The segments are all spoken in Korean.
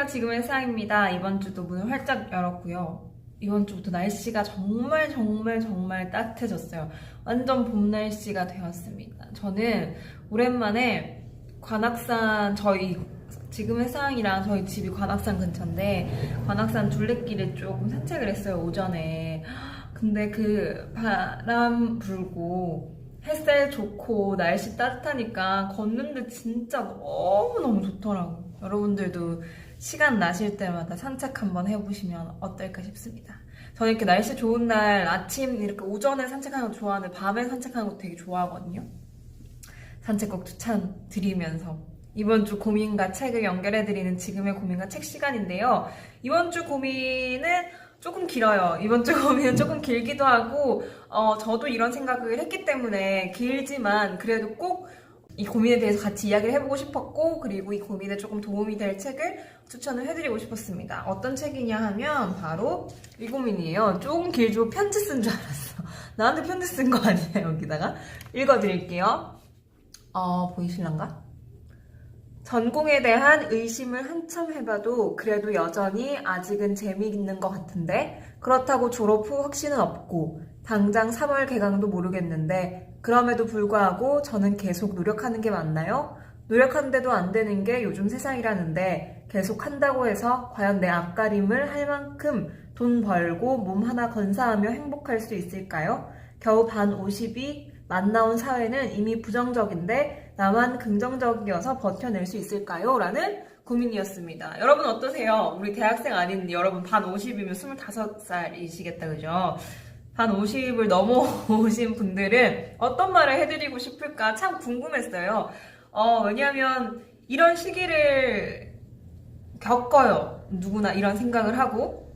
안녕하세요. 지금의 사입니다. 이번 주도 문을 활짝 열었고요. 이번 주부터 날씨가 정말 정말 정말 따뜻해졌어요. 완전 봄 날씨가 되었습니다. 저는 오랜만에 관악산 저희 지금의 상이랑 저희 집이 관악산 근처인데 관악산 둘레길에 조금 산책을 했어요 오전에. 근데 그 바람 불고 햇살 좋고 날씨 따뜻하니까 걷는데 진짜 너무너무 좋더라고. 여러분들도 시간 나실 때마다 산책 한번 해보시면 어떨까 싶습니다. 저는 이렇게 날씨 좋은 날 아침 이렇게 오전에 산책하는 거 좋아하는데 밤에 산책하는 거 되게 좋아하거든요. 산책곡 추천 드리면서 이번 주 고민과 책을 연결해드리는 지금의 고민과 책 시간인데요. 이번 주 고민은 조금 길어요. 이번 주 고민은 조금 길기도 하고, 어, 저도 이런 생각을 했기 때문에 길지만 그래도 꼭 이 고민에 대해서 같이 이야기를 해보고 싶었고, 그리고 이 고민에 조금 도움이 될 책을 추천을 해드리고 싶었습니다. 어떤 책이냐 하면 바로 이 고민이에요. 조금 길죠? 편지 쓴 줄 알았어. 나한테 편지 쓴 거 아니에요, 여기다가? 읽어드릴게요. 어, 보이실란가? 전공에 대한 의심을 한참 해봐도 그래도 여전히 아직은 재미있는 것 같은데 그렇다고 졸업 후 확신은 없고 당장 3월 개강도 모르겠는데 그럼에도 불구하고 저는 계속 노력하는 게 맞나요? 노력하는데도 안 되는 게 요즘 세상이라는데 계속 한다고 해서 과연 내 앞가림을 할 만큼 돈 벌고 몸 하나 건사하며 행복할 수 있을까요? 겨우 반 50이 만 나온 사회는 이미 부정적인데 나만 긍정적이어서 버텨낼 수 있을까요? 라는 고민이었습니다. 여러분 어떠세요? 우리 대학생 아닌 여러분 반 50이면 25살이시겠다, 그죠? 반 50을 넘어오신 분들은 어떤 말을 해드리고 싶을까 참 궁금했어요. 어, 왜냐하면 이런 시기를 겪어요. 누구나 이런 생각을 하고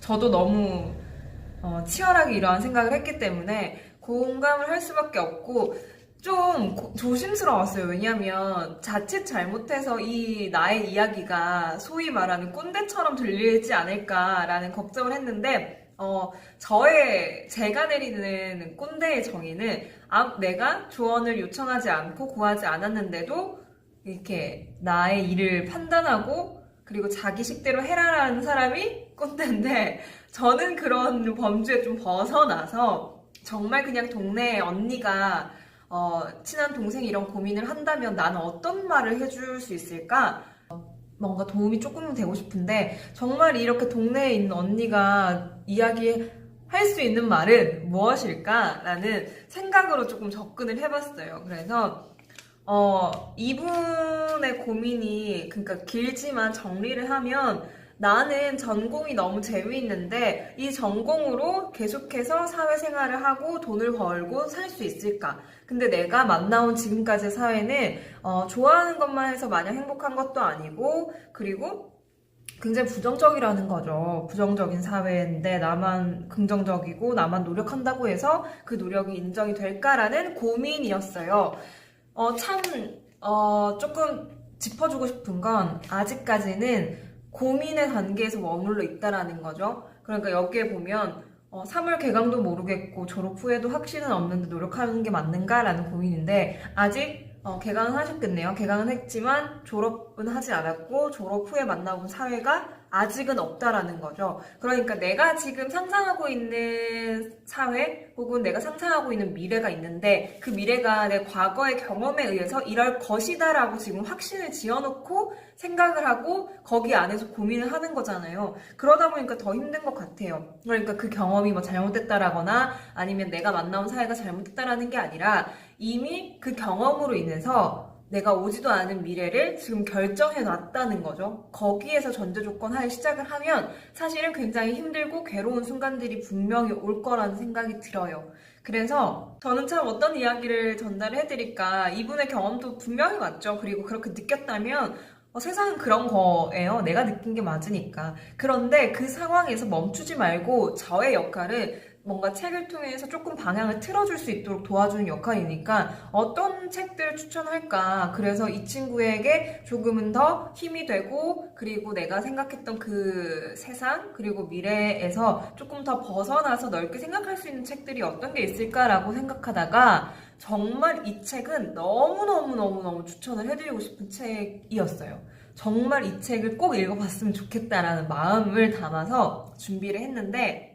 저도 너무 어, 치열하게 이러한 생각을 했기 때문에 공감을 할 수밖에 없고 좀 고- 조심스러웠어요. 왜냐면 자칫 잘못해서 이 나의 이야기가 소위 말하는 꼰대처럼 들리지 않을까라는 걱정을 했는데 어, 저의 제가 내리는 꼰대의 정의는 아, 내가 조언을 요청하지 않고 구하지 않았는데도 이렇게 나의 일을 판단하고 그리고 자기 식대로 해라라는 사람이 꼰대인데 저는 그런 범주에 좀 벗어나서 정말 그냥 동네 언니가 어, 친한 동생이 이런 고민을 한다면 나는 어떤 말을 해줄 수 있을까? 어, 뭔가 도움이 조금 되고 싶은데 정말 이렇게 동네에 있는 언니가 이야기 할 수 있는 말은 무엇일까라는 생각으로 조금 접근을 해봤어요. 그래서 어, 이분의 고민이 그러니까 길지만 정리를 하면 나는 전공이 너무 재미있는데 이 전공으로 계속해서 사회생활을 하고 돈을 벌고 살 수 있을까? 근데 내가 만나온 지금까지의 사회는 어, 좋아하는 것만 해서 마냥 행복한 것도 아니고 그리고 굉장히 부정적이라는 거죠. 부정적인 사회인데 나만 긍정적이고 나만 노력한다고 해서 그 노력이 인정이 될까라는 고민이었어요. 어, 참, 어, 조금 짚어주고 싶은 건 아직까지는 고민의 단계에서 머물러 있다라는 거죠. 그러니까 여기에 보면 어, 3월 개강도 모르겠고 졸업 후에도 확신은 없는데 노력하는 게 맞는가라는 고민인데 아직 어, 개강은 하셨겠네요. 개강은 했지만 졸업은 하지 않았고 졸업 후에 만나본 사회가 아직은 없다라는 거죠. 그러니까 내가 지금 상상하고 있는 사회 혹은 내가 상상하고 있는 미래가 있는데 그 미래가 내 과거의 경험에 의해서 이럴 것이다라고 지금 확신을 지어놓고 생각을 하고 거기 안에서 고민을 하는 거잖아요. 그러다 보니까 더 힘든 것 같아요. 그러니까 그 경험이 뭐 잘못됐다라거나 아니면 내가 만나온 사회가 잘못됐다라는 게 아니라 이미 그 경험으로 인해서 내가 오지도 않은 미래를 지금 결정해 놨다는 거죠. 거기에서 전제 조건 하에 시작을 하면 사실은 굉장히 힘들고 괴로운 순간들이 분명히 올 거라는 생각이 들어요. 그래서 저는 참 어떤 이야기를 전달해 드릴까 이분의 경험도 분명히 맞죠. 그리고 그렇게 느꼈다면 어, 세상은 그런 거예요. 내가 느낀 게 맞으니까. 그런데 그 상황에서 멈추지 말고 저의 역할은 뭔가 책을 통해서 조금 방향을 틀어줄 수 있도록 도와주는 역할이니까 어떤 책들을 추천할까. 그래서 이 친구에게 조금은 더 힘이 되고 그리고 내가 생각했던 그 세상 그리고 미래에서 조금 더 벗어나서 넓게 생각할 수 있는 책들이 어떤 게 있을까라고 생각하다가 정말 이 책은 너무너무너무너무 추천을 해드리고 싶은 책이었어요. 정말 이 책을 꼭 읽어봤으면 좋겠다라는 마음을 담아서 준비를 했는데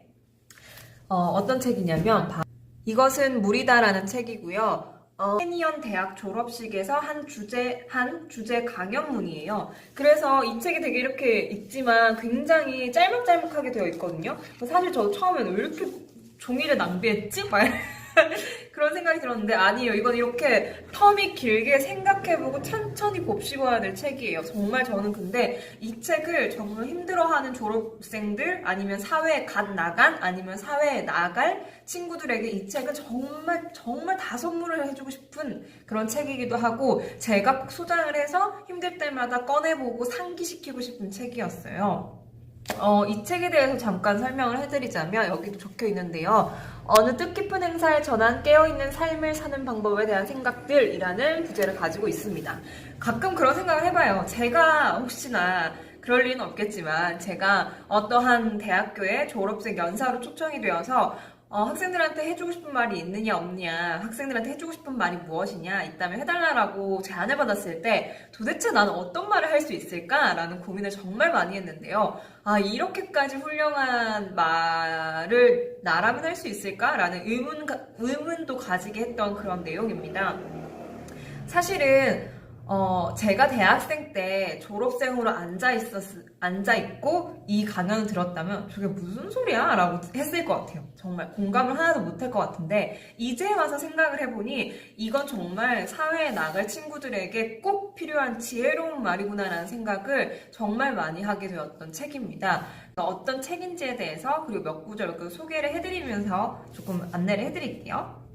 어, 떤 책이냐면 바- 이것은 물이다라는 책이고요. 어, 캐니언 대학 졸업식에서 한 주제 한 주제 강연문이에요. 그래서 이 책이 되게 이렇게 있지만 굉장히 짤막짤막하게 되어 있거든요. 사실 저도 처음에는 왜 이렇게 종이를 낭비했지? 막 그런 생각이 들었는데 아니에요. 이건 이렇게 텀이 길게 생각해보고 천천히 곱씹어야 될 책이에요. 정말 저는 근데 이 책을 정말 힘들어하는 졸업생들 아니면 사회에 갓 나간 아니면 사회에 나갈 친구들에게 이 책은 정말 정말 다 선물을 해주고 싶은 그런 책이기도 하고 제가 꼭 소장을 해서 힘들 때마다 꺼내보고 상기시키고 싶은 책이었어요. 어, 이 책에 대해서 잠깐 설명을 해드리자면 여기도 적혀 있는데요. 어느 뜻깊은 행사에 전한 깨어있는 삶을 사는 방법에 대한 생각들이라는 부제를 가지고 있습니다. 가끔 그런 생각을 해봐요. 제가 혹시나 그럴 리는 없겠지만 제가 어떠한 대학교에 졸업생 연사로 초청이 되어서 어, 학생들한테 해주고 싶은 말이 있느냐 없냐 학생들한테 해주고 싶은 말이 무엇이냐 있다면 해달라고 제안을 받았을 때 도대체 나는 어떤 말을 할 수 있을까라는 고민을 정말 많이 했는데요. 아 이렇게까지 훌륭한 말을 나라면 할 수 있을까라는 의문 의문도 가지게 했던 그런 내용입니다. 사실은 어, 제가 대학생 때 졸업생으로 앉아 있었, 앉아 있고 이 강연을 들었다면 저게 무슨 소리야? 라고 했을 것 같아요. 정말 공감을 하나도 못할 것 같은데 이제 와서 생각을 해보니 이건 정말 사회에 나갈 친구들에게 꼭 필요한 지혜로운 말이구나라는 생각을 정말 많이 하게 되었던 책입니다. 어떤 책인지에 대해서 그리고 몇 구절 그 소개를 해드리면서 조금 안내를 해드릴게요.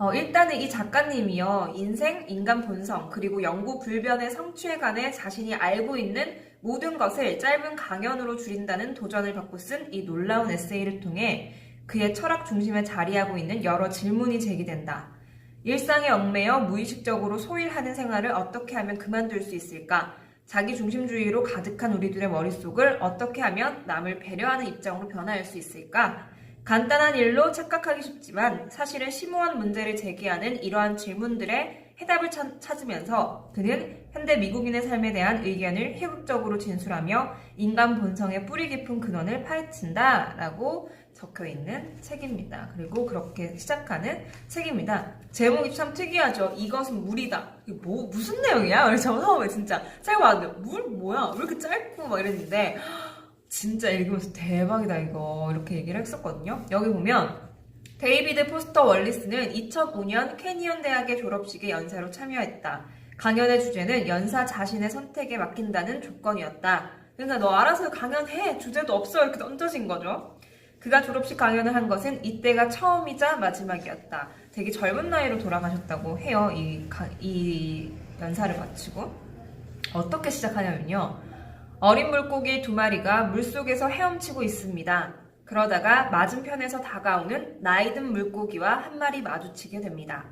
어, 일단은 이 작가님이요, 인생, 인간 본성, 그리고 영구 불변의 성취에 관해 자신이 알고 있는 모든 것을 짧은 강연으로 줄인다는 도전을 받고 쓴 이 놀라운 에세이를 통해 그의 철학 중심에 자리하고 있는 여러 질문이 제기된다. 일상에 얽매여 무의식적으로 소일하는 생활을 어떻게 하면 그만둘 수 있을까? 자기 중심주의로 가득한 우리들의 머릿속을 어떻게 하면 남을 배려하는 입장으로 변화할 수 있을까? 간단한 일로 착각하기 쉽지만 사실은 심오한 문제를 제기하는 이러한 질문들의 해답을 찾으면서 그는 현대 미국인의 삶에 대한 의견을 희극적으로 진술하며 인간 본성의 뿌리 깊은 근원을 파헤친다 라고 적혀 있는 책입니다. 그리고 그렇게 시작하는 책입니다. 제목이 참 특이하죠. 이것은 물이다. 이게 뭐, 무슨 내용이야? 그래서 처음에 진짜 책 봤는데 물 뭐야? 왜 이렇게 짧고 막 이랬는데 진짜 읽으면서 대박이다 이거 이렇게 얘기를 했었거든요. 여기 보면 데이비드 포스터 월리스는 2005년 캐니언 대학의 졸업식에 연사로 참여했다. 강연의 주제는 연사 자신의 선택에 맡긴다는 조건이었다. 그러니까 너 알아서 강연해 주제도 없어 이렇게 던져진 거죠. 그가 졸업식 강연을 한 것은 이때가 처음이자 마지막이었다. 되게 젊은 나이로 돌아가셨다고 해요. 이, 이 연사를 마치고 어떻게 시작하냐면요. 어린 물고기 두 마리가 물속에서 헤엄치고 있습니다. 그러다가 맞은편에서 다가오는 나이든 물고기와 한 마리 마주치게 됩니다.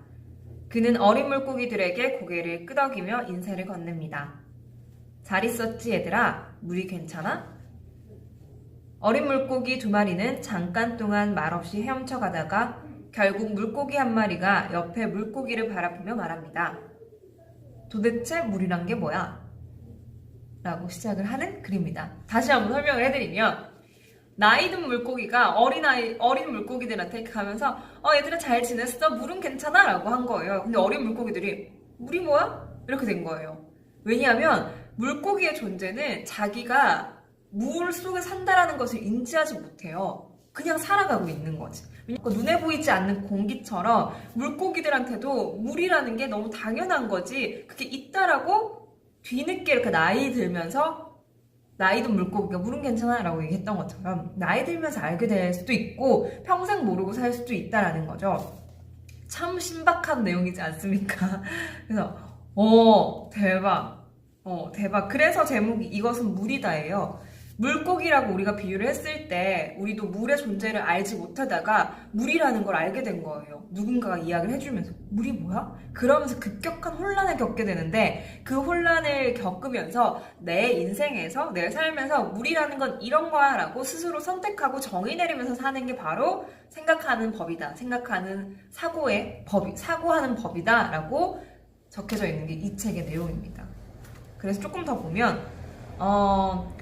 그는 어린 물고기들에게 고개를 끄덕이며 인사를 건넵니다. 잘 있었지 얘들아? 물이 괜찮아? 어린 물고기 두 마리는 잠깐 동안 말없이 헤엄쳐 가다가 결국 물고기 한 마리가 옆에 물고기를 바라보며 말합니다. 도대체 물이란 게 뭐야? 라고 시작을 하는 글입니다. 다시 한번 설명을 해드리면 나이든 물고기가 어린아이, 어린 물고기들한테 가면서 어 얘들아 잘 지냈어? 물은 괜찮아? 라고 한 거예요. 근데 어린 물고기들이 물이 뭐야? 이렇게 된 거예요. 왜냐하면 물고기의 존재는 자기가 물 속에 산다라는 것을 인지하지 못해요. 그냥 살아가고 있는 거지. 눈에 보이지 않는 공기처럼 물고기들한테도 물이라는 게 너무 당연한 거지. 그게 있다라고 뒤늦게 이렇게 나이 들면서 나이든 물고기가 물은 괜찮아 라고 얘기했던 것처럼 나이 들면서 알게 될 수도 있고 평생 모르고 살 수도 있다라는 거죠. 참 신박한 내용이지 않습니까? 그래서 어 대박 어 대박 그래서 제목이 이것은 물이다예요. 물고기라고 우리가 비유를 했을 때 우리도 물의 존재를 알지 못하다가 물이라는 걸 알게 된 거예요. 누군가가 이야기를 해주면서 물이 뭐야? 그러면서 급격한 혼란을 겪게 되는데 그 혼란을 겪으면서 내 인생에서 내 삶에서 물이라는 건 이런 거야 라고 스스로 선택하고 정의 내리면서 사는 게 바로 생각하는 법이다. 생각하는 사고의 법이, 사고하는 법이다 라고 적혀져 있는 게 이 책의 내용입니다. 그래서 조금 더 보면 어,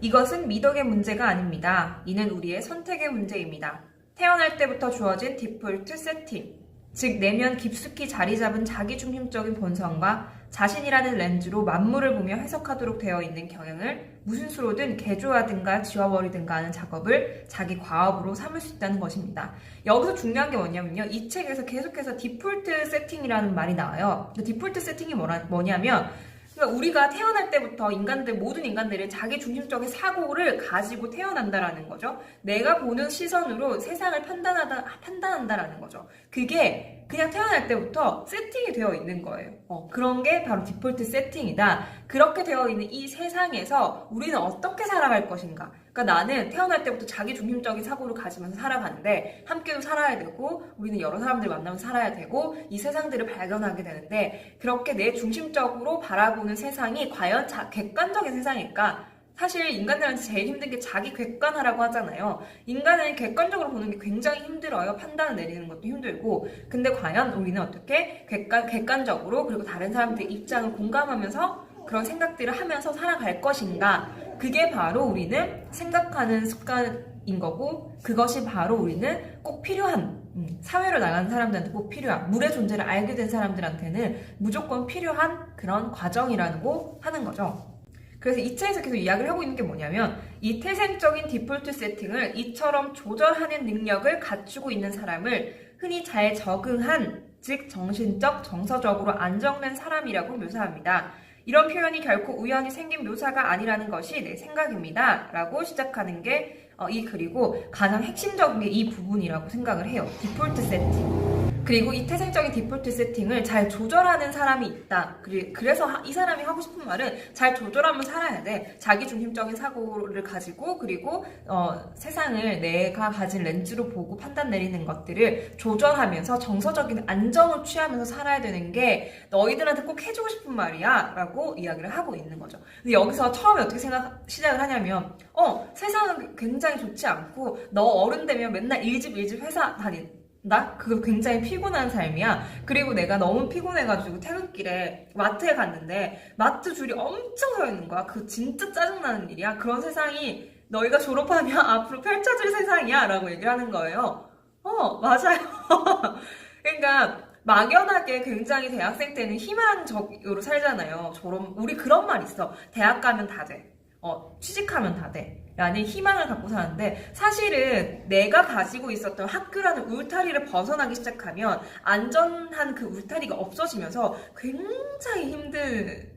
이것은 미덕의 문제가 아닙니다. 이는 우리의 선택의 문제입니다. 태어날 때부터 주어진 디폴트 세팅, 즉 내면 깊숙이 자리 잡은 자기중심적인 본성과 자신이라는 렌즈로 만물을 보며 해석하도록 되어 있는 경향을 무슨 수로든 개조하든가 지워버리든가 하는 작업을 자기 과업으로 삼을 수 있다는 것입니다. 여기서 중요한 게 뭐냐면요. 이 책에서 계속해서 디폴트 세팅이라는 말이 나와요. 그 디폴트 세팅이 뭐라, 뭐냐면 그러니까 우리가 태어날 때부터 인간들 모든 인간들은 자기 중심적인 사고를 가지고 태어난다라는 거죠. 내가 보는 시선으로 세상을 판단하다 판단한다라는 거죠. 그게 그냥 태어날 때부터 세팅이 되어 있는 거예요. 어, 그런 게 바로 디폴트 세팅이다. 그렇게 되어 있는 이 세상에서 우리는 어떻게 살아갈 것인가? 그러니까 나는 태어날 때부터 자기 중심적인 사고를 가지면서 살아가는데 함께도 살아야 되고 우리는 여러 사람들 만나면서 살아야 되고 이 세상들을 발견하게 되는데 그렇게 내 중심적으로 바라보는 세상이 과연 자, 객관적인 세상일까? 사실 인간들한테 제일 힘든 게 자기 객관화라고 하잖아요. 인간은 객관적으로 보는 게 굉장히 힘들어요. 판단을 내리는 것도 힘들고. 근데 과연 우리는 어떻게 객관, 객관적으로 그리고 다른 사람들의 입장을 공감하면서 그런 생각들을 하면서 살아갈 것인가? 그게 바로 우리는 생각하는 습관인 거고, 그것이 바로 우리는 꼭 필요한, 음, 사회로 나가는 사람들한테 꼭 필요한, 물의 존재를 알게 된 사람들한테는 무조건 필요한 그런 과정이라고 하는 거죠. 그래서 이 책에서 계속 이야기를 하고 있는 게 뭐냐면 이 태생적인 디폴트 세팅을 이처럼 조절하는 능력을 갖추고 있는 사람을 흔히 잘 적응한 즉 정신적 정서적으로 안정된 사람이라고 묘사합니다. 이런 표현이 결코 우연히 생긴 묘사가 아니라는 것이 내 생각입니다. 라고 시작하는 게 이 글이고 가장 핵심적인 게 이 부분이라고 생각을 해요. 디폴트 세팅. 그리고 이 태생적인 디폴트 세팅을 잘 조절하는 사람이 있다. 그래서 하- 이 사람이 하고 싶은 말은 잘 조절하면 살아야 돼. 자기 중심적인 사고를 가지고 그리고 어, 세상을 내가 가진 렌즈로 보고 판단 내리는 것들을 조절하면서 정서적인 안정을 취하면서 살아야 되는 게 너희들한테 꼭 해주고 싶은 말이야. 라고 이야기를 하고 있는 거죠. 근데 여기서 처음에 어떻게 생각, 시작을 하냐면, 어, 세상은 굉장히 좋지 않고, 너 어른 되면 맨날 일집 일집 회사 다닌, 나 그거 굉장히 피곤한 삶이야. 그리고 내가 너무 피곤해가지고 퇴근길에 마트에 갔는데 마트 줄이 엄청 서 있는 거야. 그거 진짜 짜증나는 일이야. 그런 세상이 너희가 졸업하면 앞으로 펼쳐질 세상이야 라고 얘기를 하는 거예요. 어 맞아요. 그러니까 막연하게 굉장히 대학생 때는 희망적으로 살잖아요. 졸업 우리 그런 말 있어. 대학 가면 다 돼. 어 취직하면 다 돼. 라는 희망을 갖고 사는데 사실은 내가 가지고 있었던 학교라는 울타리를 벗어나기 시작하면 안전한 그 울타리가 없어지면서 굉장히 힘든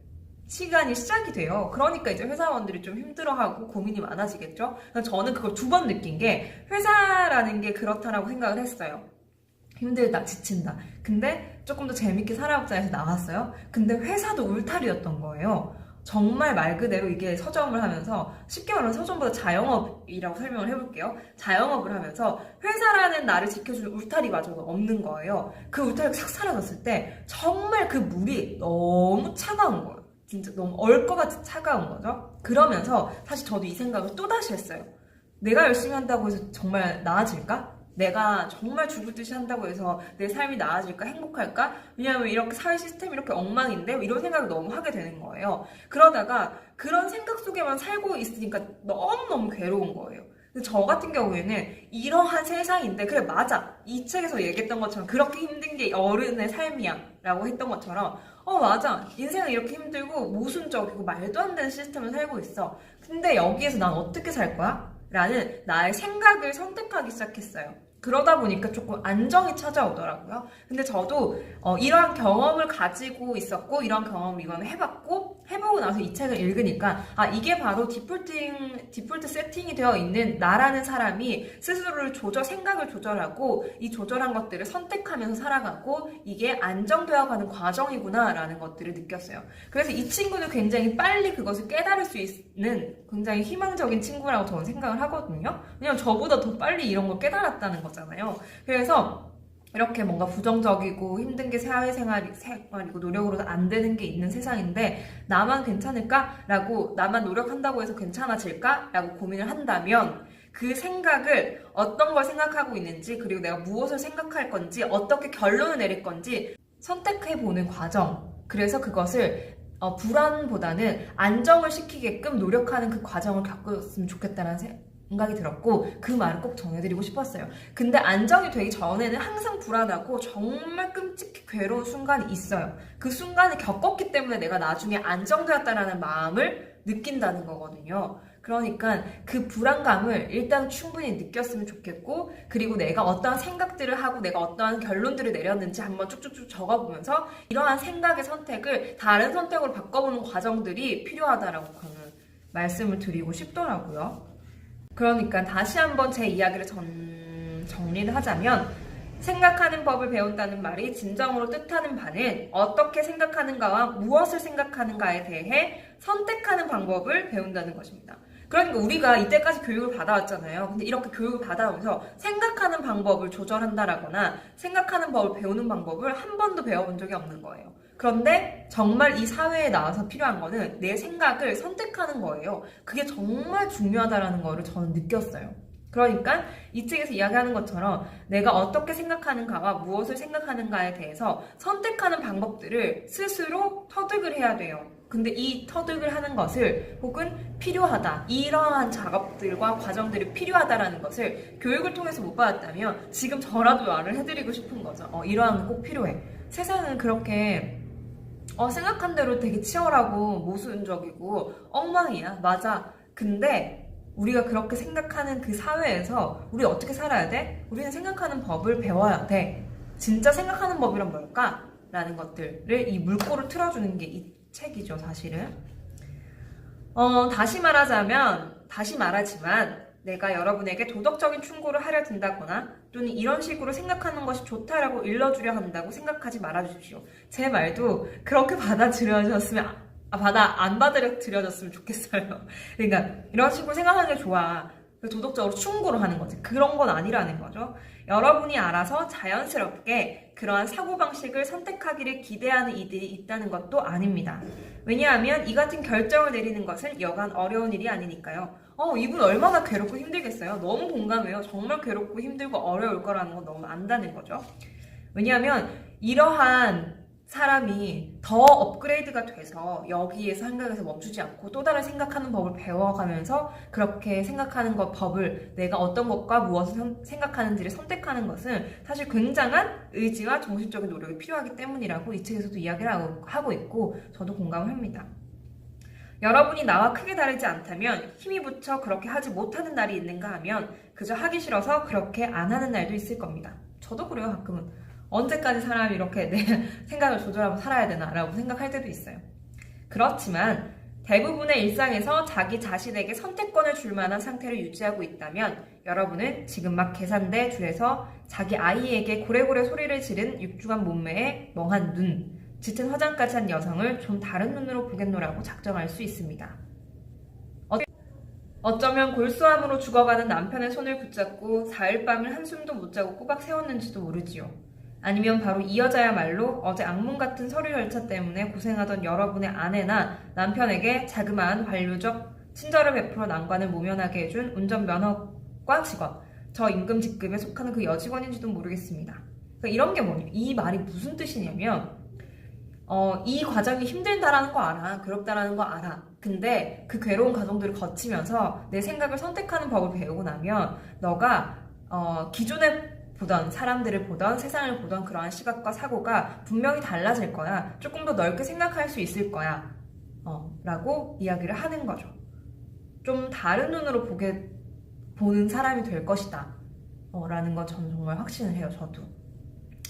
시간이 시작이 돼요. 그러니까 이제 회사원들이 좀 힘들어하고 고민이 많아지겠죠. 저는 그걸 두 번 느낀 게 회사라는 게 그렇다라고 생각을 했어요. 힘들다, 지친다. 근데 조금 더 재밌게 살아보자 해서 나왔어요. 근데 회사도 울타리였던 거예요. 정말 말 그대로 이게 서점을 하면서 쉽게 말하면 서점보다 자영업이라고 설명을 해볼게요. 자영업을 하면서 회사라는 나를 지켜주는 울타리마저도 없는 거예요. 그 울타리가 싹 사라졌을 때 정말 그 물이 너무 차가운 거예요. 진짜 너무 얼 것 같이 차가운 거죠. 그러면서 사실 저도 이 생각을 또다시 했어요. 내가 열심히 한다고 해서 정말 나아질까? 내가 정말 죽을 듯이 한다고 해서 내 삶이 나아질까? 행복할까? 왜냐하면 이렇게 사회 시스템이 이렇게 엉망인데 이런 생각을 너무 하게 되는 거예요. 그러다가 그런 생각 속에만 살고 있으니까 너무너무 괴로운 거예요. 저 같은 경우에는 이러한 세상인데 그래 맞아 이 책에서 얘기했던 것처럼 그렇게 힘든 게 어른의 삶이야 라고 했던 것처럼 어 맞아 인생은 이렇게 힘들고 모순적이고 말도 안 되는 시스템을 살고 있어 근데 여기에서 난 어떻게 살 거야? 라는 나의 생각을 선택하기 시작했어요 그러다 보니까 조금 안정이 찾아오더라고요 근데 저도 어, 이러한 경험을 가지고 있었고 이러한 경험을 이번에 해봤고 해보고 나서 이 책을 읽으니까 아 이게 바로 디폴팅 디폴트 세팅이 되어 있는 나라는 사람이 스스로를 조절 생각을 조절하고 이 조절한 것들을 선택하면서 살아가고 이게 안정되어가는 과정이구나라는 것들을 느꼈어요. 그래서 이 친구는 굉장히 빨리 그것을 깨달을 수 있 는 굉장히 희망적인 친구라고 저는 생각을 하거든요. 왜냐면 저보다 더 빨리 이런 걸 깨달았다는 거잖아요. 그래서 이렇게 뭔가 부정적이고 힘든 게 사회생활이, 생활이고 노력으로 안 되는 게 있는 세상인데 나만 괜찮을까 라고 나만 노력한다고 해서 괜찮아질까 라고 고민을 한다면 그 생각을 어떤 걸 생각하고 있는지 그리고 내가 무엇을 생각할 건지 어떻게 결론을 내릴 건지 선택해 보는 과정 그래서 그것을 어, 불안보다는 안정을 시키게끔 노력하는 그 과정을 겪었으면 좋겠다는 생각이 들었고 그 말을 꼭 전해드리고 싶었어요. 근데 안정이 되기 전에는 항상 불안하고 정말 끔찍히 괴로운 순간이 있어요. 그 순간을 겪었기 때문에 내가 나중에 안정되었다라는 마음을 느낀다는 거거든요. 그러니까 그 불안감을 일단 충분히 느꼈으면 좋겠고 그리고 내가 어떠한 생각들을 하고 내가 어떠한 결론들을 내렸는지 한번 쭉쭉쭉 적어보면서 이러한 생각의 선택을 다른 선택으로 바꿔보는 과정들이 필요하다라고 저는 말씀을 드리고 싶더라고요. 그러니까 다시 한번 제 이야기를 전, 정리를 하자면 생각하는 법을 배운다는 말이 진정으로 뜻하는 바는 어떻게 생각하는가와 무엇을 생각하는가에 대해 선택하는 방법을 배운다는 것입니다. 그러니까 우리가 이때까지 교육을 받아왔잖아요. 근데 이렇게 교육을 받아오면서 생각하는 방법을 조절한다라거나 생각하는 법을 배우는 방법을 한 번도 배워본 적이 없는 거예요. 그런데 정말 이 사회에 나와서 필요한 거는 내 생각을 선택하는 거예요. 그게 정말 중요하다라는 거를 저는 느꼈어요. 그러니까 이 책에서 이야기하는 것처럼 내가 어떻게 생각하는가와 무엇을 생각하는가에 대해서 선택하는 방법들을 스스로 터득을 해야 돼요. 근데 이 터득을 하는 것을 혹은 필요하다 이러한 작업들과 과정들이 필요하다라는 것을 교육을 통해서 못 받았다면 지금 저라도 말을 해드리고 싶은 거죠. 어, 이러한 거꼭 필요해. 세상은 그렇게 어, 생각한 대로 되게 치열하고 모순적이고 엉망이야. 맞아. 근데 우리가 그렇게 생각하는 그 사회에서 우리 어떻게 살아야 돼? 우리는 생각하는 법을 배워야 돼. 진짜 생각하는 법이란 뭘까? 라는 것들을 이 물꼬를 틀어주는 게 이 책이죠, 사실은. 어, 다시 말하자면, 다시 말하지만, 내가 여러분에게 도덕적인 충고를 하려 든다거나 또는 이런 식으로 생각하는 것이 좋다라고 일러주려 한다고 생각하지 말아주십시오. 제 말도 그렇게 받아들여졌으면 아, 받아 안 받아들여졌으면 좋겠어요. 그러니까 이런 식으로 생각하는 게 좋아. 도덕적으로 충고를 하는 거지. 그런 건 아니라는 거죠. 여러분이 알아서 자연스럽게 그러한 사고방식을 선택하기를 기대하는 이들이 있다는 것도 아닙니다. 왜냐하면 이 같은 결정을 내리는 것은 여간 어려운 일이 아니니까요. 어, 이분 얼마나 괴롭고 힘들겠어요. 너무 공감해요. 정말 괴롭고 힘들고 어려울 거라는 건 너무 안다는 거죠. 왜냐하면 이러한 사람이 더 업그레이드가 돼서 여기에서 생각에서 멈추지 않고 또 다른 생각하는 법을 배워가면서 그렇게 생각하는 것 법을 내가 어떤 것과 무엇을 선- 생각하는지를 선택하는 것은 사실 굉장한 의지와 정신적인 노력이 필요하기 때문이라고 이 책에서도 이야기를 하고 있고 저도 공감을 합니다. 여러분이 나와 크게 다르지 않다면 힘이 붙여 그렇게 하지 못하는 날이 있는가 하면 그저 하기 싫어서 그렇게 안 하는 날도 있을 겁니다. 저도 그래요 가끔은. 언제까지 사람이 이렇게 내 생각을 조절하고 살아야 되나라고 생각할 때도 있어요. 그렇지만 대부분의 일상에서 자기 자신에게 선택권을 줄 만한 상태를 유지하고 있다면 여러분은 지금 막 계산대 줄에서 자기 아이에게 고래고래 소리를 지른 육중한 몸매에 멍한 눈, 짙은 화장까지 한 여성을 좀 다른 눈으로 보겠노라고 작정할 수 있습니다. 어- 어쩌면 골수함으로 죽어가는 남편의 손을 붙잡고 사흘 밤을 한숨도 못 자고 꼬박 세웠는지도 모르지요. 아니면 바로 이 여자야말로 어제 악몽 같은 서류 열차 때문에 고생하던 여러분의 아내나 남편에게 자그마한 관료적 친절을 베풀어 난관을 모면하게 해준 운전면허과 직원, 저 임금 직급에 속하는 그 여직원인지도 모르겠습니다. 그러니까 이런 게 뭐냐? 이 말이 무슨 뜻이냐면, 어, 이 과정이 힘들다라는 거 알아. 괴롭다라는 거 알아. 근데 그 괴로운 과정들을 거치면서 내 생각을 선택하는 법을 배우고 나면 너가 어, 기존에 보던 사람들을 보던 세상을 보던 그러한 시각과 사고가 분명히 달라질 거야. 조금 더 넓게 생각할 수 있을 거야. 어, 라고 이야기를 하는 거죠. 좀 다른 눈으로 보게 보는 사람이 될 것이다. 어, 라는 건 저는 정말 확신을 해요, 저도.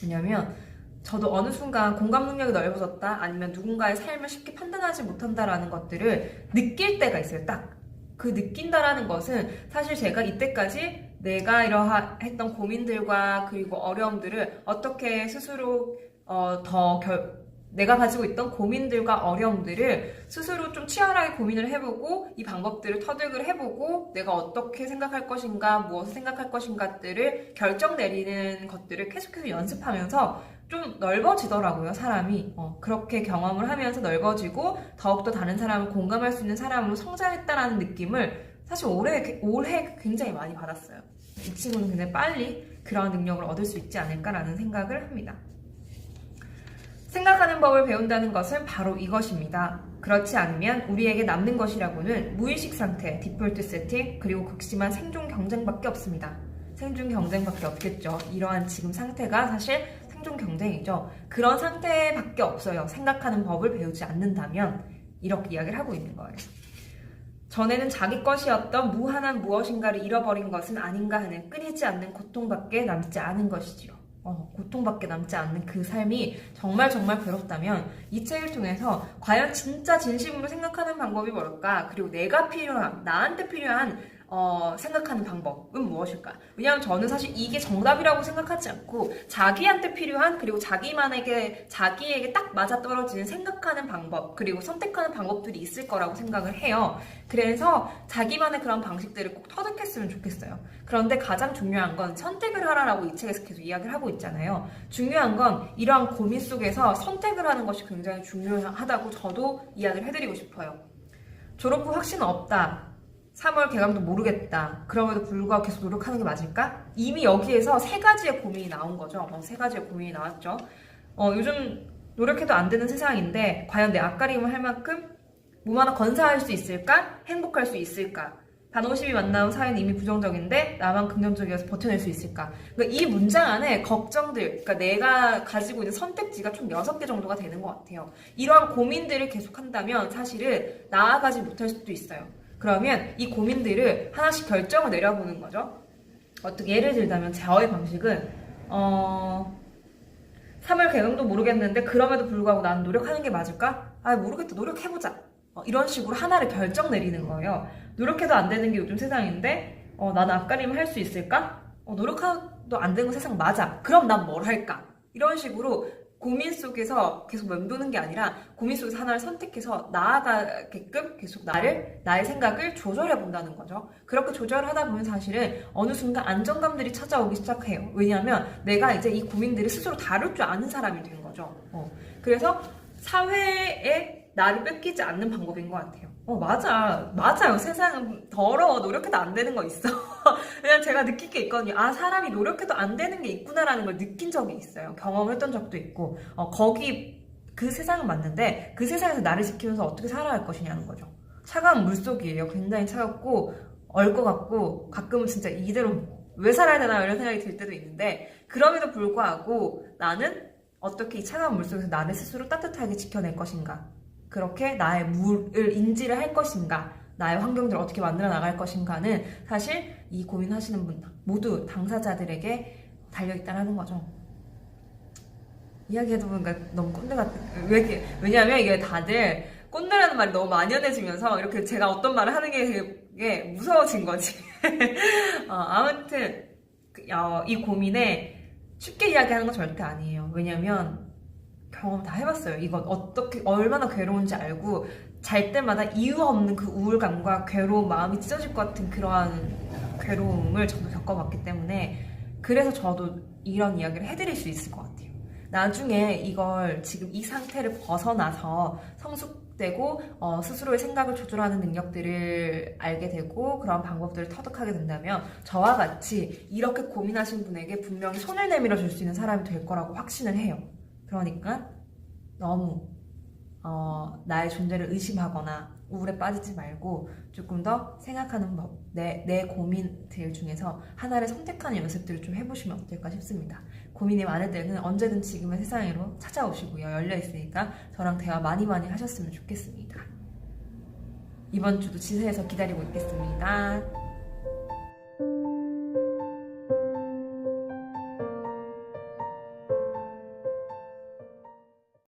왜냐면 저도 어느 순간 공감 능력이 넓어졌다 아니면 누군가의 삶을 쉽게 판단하지 못한다라는 것들을 느낄 때가 있어요, 딱. 그 느낀다라는 것은 사실 제가 이때까지 내가 이러하 했던 고민들과 그리고 어려움들을 어떻게 스스로 어, 더 결, 내가 가지고 있던 고민들과 어려움들을 스스로 좀 치열하게 고민을 해보고 이 방법들을 터득을 해보고 내가 어떻게 생각할 것인가 무엇을 생각할 것인가들을 결정 내리는 것들을 계속해서 연습하면서 좀 넓어지더라고요 사람이. 어, 그렇게 경험을 하면서 넓어지고 더욱더 다른 사람을 공감할 수 있는 사람으로 성장했다라는 느낌을 사실 올해 올해 굉장히 많이 받았어요. 이 친구는 굉장히 빨리 그런 능력을 얻을 수 있지 않을까라는 생각을 합니다. 생각하는 법을 배운다는 것은 바로 이것입니다. 그렇지 않으면 우리에게 남는 것이라고는 무의식 상태, 디폴트 세팅, 그리고 극심한 생존 경쟁밖에 없습니다. 생존 경쟁밖에 없겠죠. 이러한 지금 상태가 사실 생존 경쟁이죠. 그런 상태밖에 없어요. 생각하는 법을 배우지 않는다면 이렇게 이야기를 하고 있는 거예요. 전에는 자기 것이었던 무한한 무엇인가를 잃어버린 것은 아닌가 하는 끊이지 않는 고통밖에 남지 않은 것이지요. 어, 고통밖에 남지 않는 그 삶이 정말 정말 괴롭다면 이 책을 통해서 과연 진짜 진심으로 생각하는 방법이 뭘까? 그리고 내가 필요한, 나한테 필요한 어, 생각하는 방법은 무엇일까? 왜냐하면 저는 사실 이게 정답이라고 생각하지 않고 자기한테 필요한 그리고 자기만에게 자기에게 딱 맞아 떨어지는 생각하는 방법 그리고 선택하는 방법들이 있을 거라고 생각을 해요. 그래서 자기만의 그런 방식들을 꼭 터득했으면 좋겠어요. 그런데 가장 중요한 건 선택을 하라라고 이 책에서 계속 이야기를 하고 있잖아요. 중요한 건 이러한 고민 속에서 선택을 하는 것이 굉장히 중요하다고 저도 이야기를 해드리고 싶어요. 졸업 후 확신은 없다. 3월 개강도 모르겠다. 그럼에도 불구하고 계속 노력하는 게 맞을까? 이미 여기에서 세 가지의 고민이 나온 거죠. 어, 세 가지의 고민이 나왔죠. 어, 요즘 노력해도 안 되는 세상인데 과연 내 앞가림을 할 만큼 몸 하나 건사할 수 있을까? 행복할 수 있을까? 단 50이 만나온 사회는 이미 부정적인데 나만 긍정적이어서 버텨낼 수 있을까? 그러니까 이 문장 안에 걱정들, 그러니까 내가 가지고 있는 선택지가 총 6개 정도가 되는 것 같아요. 이러한 고민들을 계속한다면 사실은 나아가지 못할 수도 있어요. 그러면 이 고민들을 하나씩 결정을 내려보는 거죠. 어떻게 예를 들자면 저의 방식은 어 3월 개강도 모르겠는데 그럼에도 불구하고 나는 노력하는 게 맞을까? 아 모르겠다 노력해보자 어, 이런 식으로 하나를 결정 내리는 거예요. 노력해도 안 되는 게 요즘 세상인데 어, 나는 앞가림 할 수 있을까? 어, 노력해도 안 되는 거 세상 맞아. 그럼 난 뭘 할까? 이런 식으로 고민 속에서 계속 맴도는 게 아니라 고민 속에서 하나를 선택해서 나아가게끔 계속 나를 나의 생각을 조절해 본다는 거죠. 그렇게 조절하다 보면 사실은 어느 순간 안정감들이 찾아오기 시작해요. 왜냐하면 내가 이제 이 고민들을 스스로 다룰 줄 아는 사람이 된 거죠. 어. 그래서 사회에 나를 뺏기지 않는 방법인 것 같아요. 어, 맞아. 맞아요. 세상은 더러워. 노력해도 안 되는 거 있어. 그냥 제가 느낄 게 있거든요. 아, 사람이 노력해도 안 되는 게 있구나라는 걸 느낀 적이 있어요. 경험을 했던 적도 있고, 어, 거기 그 세상은 맞는데 그 세상에서 나를 지키면서 어떻게 살아야 할 것이냐는 거죠. 차가운 물 속이에요. 굉장히 차갑고, 얼 것 같고, 가끔은 진짜 이대로 왜 살아야 되나 이런 생각이 들 때도 있는데, 그럼에도 불구하고 나는 어떻게 이 차가운 물 속에서 나를 스스로 따뜻하게 지켜낼 것인가. 그렇게 나의 물을 인지를 할 것인가, 나의 환경들을 어떻게 만들어 나갈 것인가는 사실 이 고민하시는 분 모두 당사자들에게 달려있다는 거죠. 이야기해도 보니까 너무 꼰대 같아. 왜 왜냐하면 이게 다들 꼰대라는 말이 너무 만연해지면서 이렇게 제가 어떤 말을 하는 게 되게 무서워진 거지. 어, 아무튼, 그, 어, 이 고민에 쉽게 이야기하는 건 절대 아니에요. 왜냐면 경험 다 해봤어요. 이건 어떻게 얼마나 괴로운지 알고 잘 때마다 이유 없는 그 우울감과 괴로운 마음이 찢어질 것 같은 그러한 괴로움을 저도 겪어봤기 때문에 그래서 저도 이런 이야기를 해드릴 수 있을 것 같아요. 나중에 이걸 지금 이 상태를 벗어나서 성숙되고 어, 스스로의 생각을 조절하는 능력들을 알게 되고 그런 방법들을 터득하게 된다면 저와 같이 이렇게 고민하신 분에게 분명히 손을 내밀어 줄 수 있는 사람이 될 거라고 확신을 해요. 그러니까 너무 어, 나의 존재를 의심하거나 우울에 빠지지 말고 조금 더 생각하는 법, 내, 내 고민들 중에서 하나를 선택하는 연습들을 좀 해보시면 어떨까 싶습니다. 고민이 많을 때는 언제든 지금의 세상으로 찾아오시고요. 열려있으니까 저랑 대화 많이 많이 하셨으면 좋겠습니다. 이번 주도 지세에서 기다리고 있겠습니다.